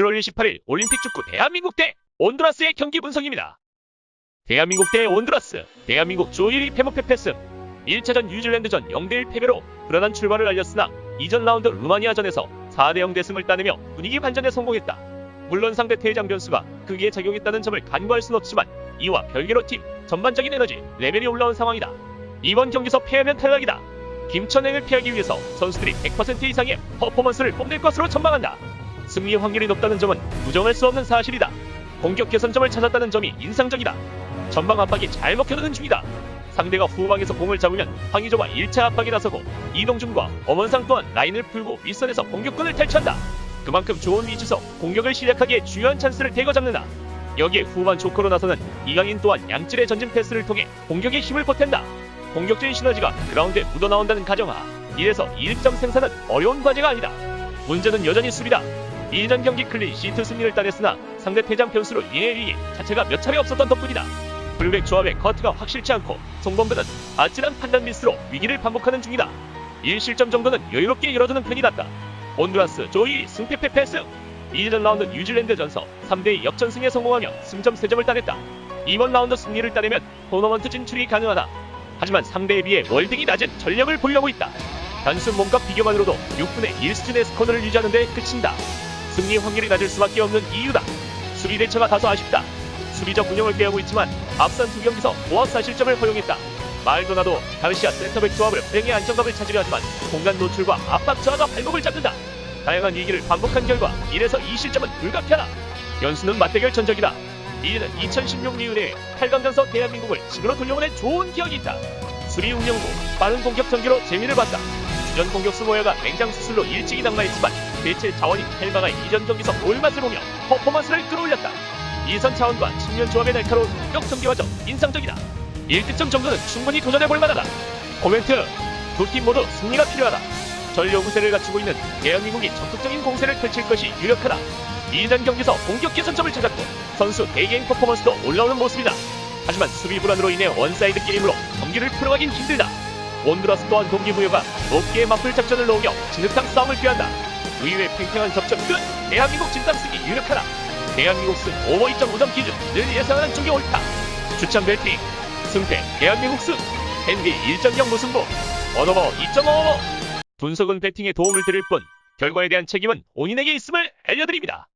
7월 28일 올림픽 축구 대한민국 대 온두라스의 경기 분석입니다. 대한민국 대 온두라스, 대한민국 조 1위 페모페페스 1차전 뉴질랜드전 0대1 패배로 불안한 출발을 알렸으나 이전 라운드 루마니아전에서 4대0 대승을 따내며 분위기 반전에 성공했다. 물론 상대 퇴장 변수가 크게 작용했다는 점을 간과할 순 없지만 이와 별개로 팀 전반적인 에너지 레벨이 올라온 상황이다. 이번 경기에서 패하면 탈락이다. 김천행을 피하기 위해서 선수들이 100% 이상의 퍼포먼스를 뽐낼 것으로 전망한다. 승리 확률이 높다는 점은 부정할 수 없는 사실이다. 공격 개선점을 찾았다는 점이 인상적이다. 전방 압박이 잘 먹혀드는 중이다. 상대가 후방에서 공을 잡으면 황의조가 1차 압박에 나서고 이동준과 엄원상 또한 라인을 풀고 윗선에서 공격권을 탈취한다. 그만큼 좋은 위치에서 공격을 시작하기에 중요한 찬스를 대거 잡는다. 여기에 후반 조커로 나서는 이강인 또한 양질의 전진 패스를 통해 공격에 힘을 보탠다. 공격적인 시너지가 그라운드에 묻어나온다는 가정하 이래서 1점 생산은 어려운 과제가 아니다. 문제는 여전히 수비다. 이전 경기 클린 시트 승리를 따냈으나 상대 퇴장 변수로 인해 위기 자체가 몇 차례 없었던 덕분이다. 블랙 조합의 커트가 확실치 않고 송범배는 아찔한 판단 미스로 위기를 반복하는 중이다. 1실점 정도는 여유롭게 열어두는 편이 낫다. 온두라스 조이 승패 패 패스 2전 라운드 뉴질랜드 전서 3대2 역전승에 성공하며 승점 3점을 따냈다. 이번 라운드 승리를 따내면 토너먼트 진출이 가능하다. 하지만 상대에 비해 월등히 낮은 전력을 보유하고 있다. 단순 몸값 비교만으로도 6분의 1 수준의 스코어를 유지하는 데 그친다. 승리 확률이 낮을 수밖에 없는 이유다. 수비 대처가 다소 아쉽다. 수비적 운영을 꾀하고 있지만 앞선 두 경기서 보합사 실점을 허용했다. 말도나도 가르시아 센터백 조합을 불행의 안정감을 찾으려 하지만 공간 노출과 압박 저하가 발목을 잡는다. 다양한 위기를 반복한 결과 1에서 2실점은 불가피하다. 연수는 맞대결 전적이다. 이제는 2016년 이후에 8강 전서 대한민국을 집으로 돌려보낸 좋은 기억이 있다. 수비 운영 후 빠른 공격 전개로 재미를 봤다. 주전 공격수 모여가 맹장 수술로 일찍이 낙마했지만 대체 자원이 헬마가 이전 경기서 볼맛을 보며 퍼포먼스를 끌어올렸다. 이선 차원과 측면 조합의 날카로운 공격 전개 과정 인상적이다. 1득점 정도는 충분히 도전해볼 만하다. 코멘트 두 팀 모두 승리가 필요하다. 전력 우세를 갖추고 있는 대한민국이 적극적인 공세를 펼칠 것이 유력하다. 이전 경기에서 공격 개선점을 찾았고 선수 개개인 퍼포먼스도 올라오는 모습이다. 하지만 수비 불안으로 인해 원사이드 게임으로 경기를 풀어가긴 힘들다. 온두라스 또한 동기부여가 높게 맞불 작전을 놓으며 진흙탕 싸움을 피한다. 의외 팽팽한 접전 끝 대한민국 진땀 쓰기 유력하다. 대한민국 승 오버 2.5점 기준 늘 예상하는 쪽이 옳다. 추천 벨팅 승패 대한민국 승 NBA 1.0 무승부 언어버 2.5 분석은 배팅에 도움을 드릴 뿐 결과에 대한 책임은 본인에게 있음을 알려드립니다.